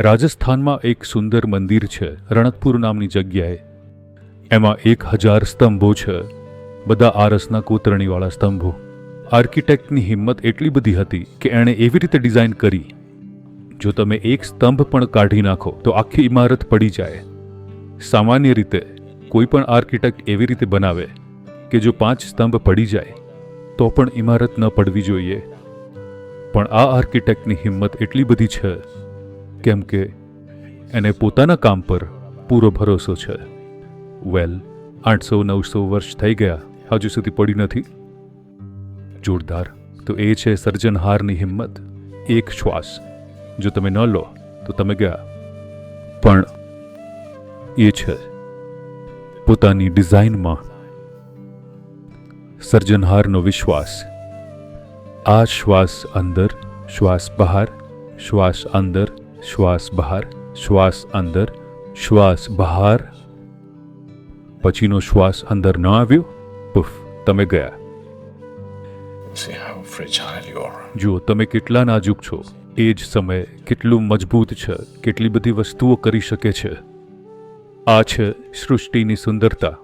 રાજસ્થાનમાં એક સુંદર મંદિર છે, રણકપુર નામની જગ્યાએ. એમાં એક હજાર સ્તંભો છે, બધા આરસના કોતરણીવાળા સ્તંભો. આર્કિટેક્ટની હિંમત એટલી બધી હતી કે એણે એવી રીતે ડિઝાઇન કરી. જો તમે એક સ્તંભ પણ કાઢી નાખો, તો આખી ઇમારત પડી જાય. સામાન્ય રીતે, કોઈ પણ આર્કિટેક્ટ એવી રીતે બનાવે કે જો પાંચ સ્તંભ પડી જાય, તો પણ ઇમારત ન પડવી જોઈએ. પણ આ આર્કિટેક્ટની હિંમત એટલી બધી છે કેમ કે એને પોતાના કામ પર પૂરો ભરોસો છે. વેલ આઠસો નવસો વર્ષ થઈ ગયા, હજુ સુધી પડી નથી. જોરદાર તો એ છે સર્જનહારની હિંમત, એક શ્વાસ. જો તમે ન લો, તો તમે ગયા. પણ એ છે પોતાની ડિઝાઇનમાં સર્જનહારનો વિશ્વાસ. આ શ્વાસ અંદર, શ્વાસ બહાર, શ્વાસ અંદર શ્વાસ બહાર શ્વાસ અંદર શ્વાસ બહાર. પછીનો શ્વાસ અંદર ન આવ્યો પુફ તમે ગયા. જુઓ તમે કેટલા નાજુક છો. એ જ સમયે કેટલું મજબૂત છે કેટલી બધી વસ્તુઓ કરી શકે છે. આ છે સૃષ્ટિની સુંદરતા.